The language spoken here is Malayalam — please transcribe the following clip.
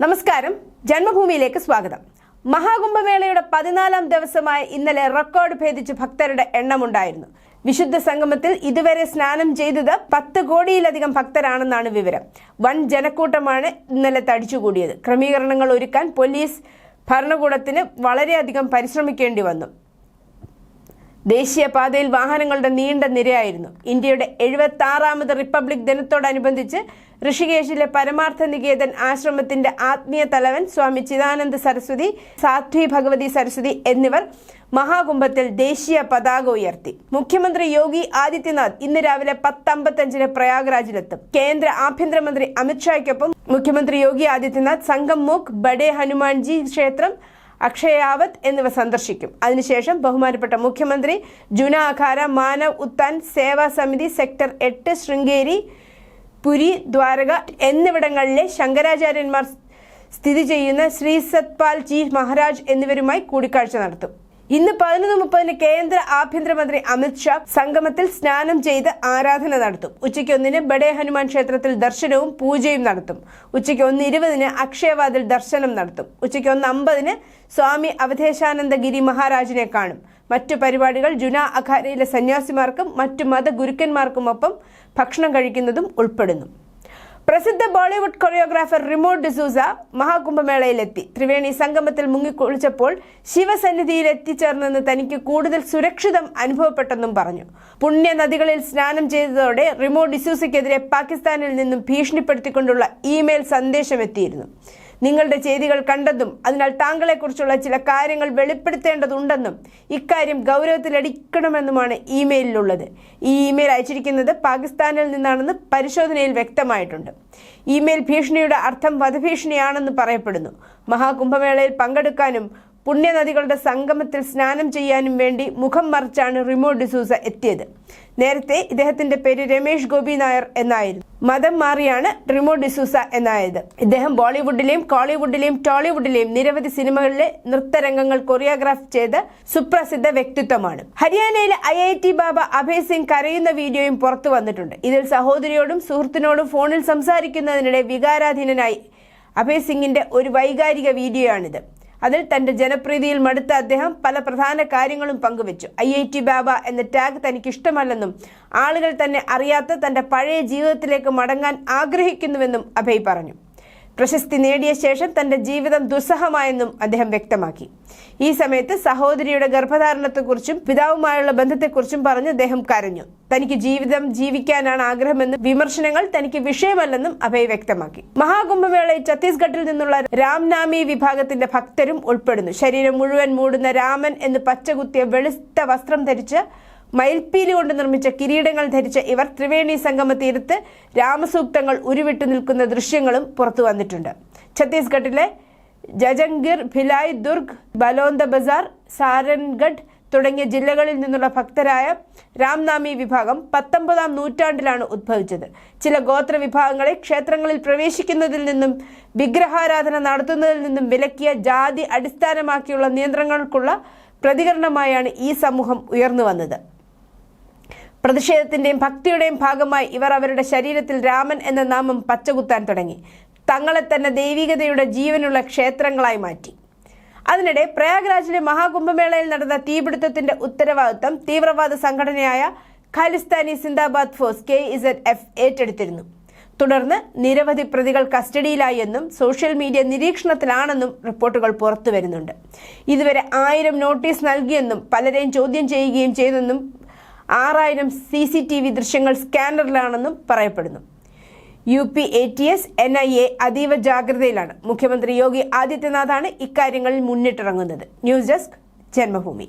നമസ്കാരം. ജന്മഭൂമിയിലേക്ക് സ്വാഗതം. മഹാകുംഭമേളയുടെ പതിനാലാം ദിവസമായ ഇന്നലെ റെക്കോർഡ് ഭേദിച്ച് ഭക്തരുടെ എണ്ണമുണ്ടായിരുന്നു. വിശുദ്ധ സംഗമത്തിൽ ഇതുവരെ സ്നാനം ചെയ്തത് പത്ത് കോടിയിലധികം ഭക്തരാണെന്നാണ് വിവരം. വൻ ജനക്കൂട്ടമാണ് ഇന്നലെ തടിച്ചുകൂടിയത്. ക്രമീകരണങ്ങൾ ഒരുക്കാൻ പോലീസ് ഭരണകൂടത്തിന് വളരെയധികം പരിശ്രമിക്കേണ്ടി വന്നു. ദേശീയപാതയിൽ വാഹനങ്ങളുടെ നീണ്ട നിരയായിരുന്നു. ഇന്ത്യയുടെ എഴുപത്തി ആറാമത് റിപ്പബ്ലിക് ദിനത്തോടനുബന്ധിച്ച് ഋഷികേശിലെ പരമാർത്ഥ നികേതൻ ആശ്രമത്തിന്റെ ആത്മീയ തലവൻ സ്വാമി ചിദാനന്ദ സരസ്വതി സാധ്വി ഭഗവതി സരസ്വതി എന്നിവർ മഹാകുംഭത്തിൽ ദേശീയ പതാക ഉയർത്തി. മുഖ്യമന്ത്രി യോഗി ആദിത്യനാഥ് ഇന്ന് രാവിലെ പത്തമ്പത്തഞ്ചിന് പ്രയാഗ്രാജിലെത്തും. കേന്ദ്ര ആഭ്യന്തരമന്ത്രി അമിത്ഷായ്ക്കൊപ്പം മുഖ്യമന്ത്രി യോഗി ആദിത്യനാഥ് സംഗം മുഖ് ബഡേ ഹനുമാൻജി ക്ഷേത്രം അക്ഷയാവത് എന്നിവ സന്ദർശിക്കും. അതിനുശേഷം ബഹുമാനപ്പെട്ട മുഖ്യമന്ത്രി ജുന അഖാര മാനവ് ഉത്താൻ സേവാ സമിതി സെക്ടർ എട്ട് ശൃംഗേരി പുരി ദ്വാരക എന്നിവിടങ്ങളിലെ ശങ്കരാചാര്യന്മാർ സ്ഥിതി ചെയ്യുന്ന ശ്രീ സത്പാൽ ജി മഹാരാജ് എന്നിവരുമായി കൂടിക്കാഴ്ച നടത്തും. ഇന്ന് പതിനൊന്ന് മുപ്പതിന് കേന്ദ്ര ആഭ്യന്തരമന്ത്രി അമിത്ഷാ സംഗമത്തിൽ സ്നാനം ചെയ്ത് ആരാധന നടത്തും. ഉച്ചയ്ക്ക് ഒന്നിന് ബഡേ ഹനുമാൻ ക്ഷേത്രത്തിൽ ദർശനവും പൂജയും നടത്തും. ഉച്ചയ്ക്ക് ഒന്ന് ഇരുപതിന് അക്ഷയവാതിൽ ദർശനം നടത്തും. ഉച്ചയ്ക്ക് ഒന്ന് അമ്പതിന് സ്വാമി അവധേശാനന്ദഗിരി മഹാരാജിനെ കാണും. മറ്റു പരിപാടികൾ ജുന അഖാരയിലെ സന്യാസിമാർക്കും മറ്റു മതഗുരുക്കന്മാർക്കുമൊപ്പം ഭക്ഷണം കഴിക്കുന്നതും ഉൾപ്പെടുന്നു. പ്രസിദ്ധ ബോളിവുഡ് കൊറിയോഗ്രാഫർ റിമോ ഡിസൂസ മഹാകുംഭമേളയിലെത്തി. ത്രിവേണി സംഗമത്തിൽ മുങ്ങിക്കുളിച്ചപ്പോൾ ശിവസന്നിധിയിൽ എത്തിച്ചേർന്നെന്ന് തനിക്ക് കൂടുതൽ സുരക്ഷിതം അനുഭവപ്പെട്ടെന്നും പറഞ്ഞു. പുണ്യ നദികളിൽ സ്നാനം ചെയ്തതോടെ റിമോ ഡിസൂസയ്ക്കെതിരെ പാകിസ്ഥാനിൽ നിന്നും ഭീഷണിപ്പെടുത്തിക്കൊണ്ടുള്ള ഇമെയിൽ സന്ദേശം എത്തിയിരുന്നു നിങ്ങളുടെ ചെയ്തികൾ കണ്ടെന്നും അതിനാൽ താങ്കളെക്കുറിച്ചുള്ള ചില കാര്യങ്ങൾ വെളിപ്പെടുത്തേണ്ടതുണ്ടെന്നും ഇക്കാര്യം ഗൗരവത്തിലെടുക്കണമെന്നുമാണ് ഇമെയിലിലുള്ളത്. ഈ ഇമെയിൽ അയച്ചിരിക്കുന്നത് പാകിസ്ഥാനിൽ നിന്നാണെന്ന് പരിശോധനയിൽ വ്യക്തമായിട്ടുണ്ട്. ഇമെയിൽ ഭീഷണിയുടെ അർത്ഥം വധഭീഷണിയാണെന്ന് പറയപ്പെടുന്നു. മഹാകുംഭമേളയിൽ പങ്കെടുക്കാനും പുണ്യനദികളുടെ സംഗമത്തിൽ സ്നാനം ചെയ്യാനും വേണ്ടി മുഖം മറിച്ചാണ് റിമോ ഡിസൂസ എത്തിയത്. നേരത്തെ ഇദ്ദേഹത്തിന്റെ പേര് രമേഷ് ഗോപി നായർ എന്നായിരുന്നു. മതം മാറിയാണ് റിമോ ഡിസൂസ എന്നായത്. ഇദ്ദേഹം ബോളിവുഡിലെയും കോളിവുഡിലെയും ടോളിവുഡിലെയും നിരവധി സിനിമകളിലെ നൃത്തരംഗങ്ങൾ കൊറിയോഗ്രാഫ് ചെയ്ത് സുപ്രസിദ്ധ വ്യക്തിത്വമാണ്. ഹരിയാനയിലെ I I T Baba Abhay Singh കരയുന്ന വീഡിയോയും പുറത്തു വന്നിട്ടുണ്ട്. ഇതിൽ സഹോദരിയോടും സുഹൃത്തിനോടും ഫോണിൽ സംസാരിക്കുന്നതിനിടെ വികാരാധീനനായി അഭയ് സിംഗിന്റെ ഒരു വൈകാരിക വീഡിയോയാണിത്. അതിൽ തന്റെ ജനപ്രീതിയിൽ മടുത്ത അദ്ദേഹം പല പ്രധാന കാര്യങ്ങളും പങ്കുവച്ചു. ഐ ഐ ടി ബാബ എന്ന ടാഗ് തനിക്ക് ഇഷ്ടമല്ലെന്നും ആളുകൾ തന്നെ അറിയാത്ത തന്റെ പഴയ ജീവിതത്തിലേക്ക് മടങ്ങാൻ ആഗ്രഹിക്കുന്നുവെന്നും അഭയ് പറഞ്ഞു. പ്രശസ്തി നേടിയ ശേഷം തന്റെ ജീവിതം ദുസ്സഹമായെന്നും അദ്ദേഹം വ്യക്തമാക്കി. ഈ സമയത്ത് സഹോദരിയുടെ ഗർഭധാരണത്തെക്കുറിച്ചും പിതാവുമായുള്ള ബന്ധത്തെക്കുറിച്ചും പറഞ്ഞ് അദ്ദേഹം കരഞ്ഞു. തനിക്ക് ജീവിതം ജീവിക്കാനാണ് ആഗ്രഹമെന്നും വിമർശനങ്ങൾ തനിക്ക് വിഷയമല്ലെന്നും അഭയ് വ്യക്തമാക്കി. മഹാകുംഭമേളയിൽ ഛത്തീസ്ഗഡിൽ നിന്നുള്ള രാംനാമി വിഭാഗത്തിന്റെ ഭക്തരും ഉൾപ്പെടുന്നു. ശരീരം മുഴുവൻ മൂടുന്ന രാമൻ എന്ന് പച്ചകുത്തിയ വെളുത്ത വസ്ത്രം ധരിച്ച് മയിൽപ്പീലി കൊണ്ട് നിർമ്മിച്ച കിരീടങ്ങൾ ധരിച്ച ഇവർ ത്രിവേണി സംഗമ തീരത്ത് രാമസൂക്തങ്ങൾ ഉരുവിട്ടു നിൽക്കുന്ന ദൃശ്യങ്ങളും പുറത്തു വന്നിട്ടുണ്ട്. ഛത്തീസ്ഗഡിലെ ജജംഗിർ ഭിലായ് ദുർഗ് ബലോന്ത ബസാർ സാരൻഗഡ് തുടങ്ങിയ ജില്ലകളിൽ നിന്നുള്ള ഭക്തരായ രാംനാമി വിഭാഗം പത്തൊമ്പതാം നൂറ്റാണ്ടിലാണ് ഉദ്ഭവിച്ചത് ചില ഗോത്ര വിഭാഗങ്ങളെ ക്ഷേത്രങ്ങളിൽ പ്രവേശിക്കുന്നതിൽ നിന്നും വിഗ്രഹാരാധന നടത്തുന്നതിൽ നിന്നും വിലക്കിയ ജാതി അടിസ്ഥാനമാക്കിയുള്ള നിയന്ത്രണങ്ങൾക്കുള്ള പ്രതികരണമായാണ് ഈ സമൂഹം ഉയർന്നു വന്നത്. പ്രതിഷേധത്തിന്റെയും ഭക്തിയുടെയും ഭാഗമായി ഇവർ അവരുടെ ശരീരത്തിൽ രാമൻ എന്ന നാമം പച്ചകുത്താൻ തുടങ്ങി. തങ്ങളെ തന്നെ ദൈവികതയുടെ ജീവനുള്ള ക്ഷേത്രങ്ങളായി മാറ്റി. അതിനിടെ പ്രയാഗ്രാജിലെ മഹാകുംഭമേളയിൽ നടന്ന തീപിടുത്തത്തിന്റെ ഉത്തരവാദിത്തം തീവ്രവാദ സംഘടനയായ Khalistani Zindabad Force K Z F ഏറ്റെടുത്തിരുന്നു. തുടർന്ന് നിരവധി പ്രതികൾ കസ്റ്റഡിയിലായി എന്നും സോഷ്യൽ മീഡിയ നിരീക്ഷണത്തിലാണെന്നും റിപ്പോർട്ടുകൾ പുറത്തു വരുന്നുണ്ട് ഇതുവരെ ആയിരം നോട്ടീസ് നൽകിയെന്നും പലരെയും ചോദ്യം ചെയ്യുകയും ചെയ്തെന്നും ആറായിരം സി സി ടി വി ദൃശ്യങ്ങൾ സ്കാനറിലാണെന്നും പറയപ്പെടുന്നു. U P A T S N I A അതീവ ജാഗ്രതയിലാണ്. മുഖ്യമന്ത്രി യോഗി ആദിത്യനാഥാണ് ഇക്കാര്യങ്ങളിൽ മുന്നിട്ടിറങ്ങുന്നത്. News desk Janmabhoomi.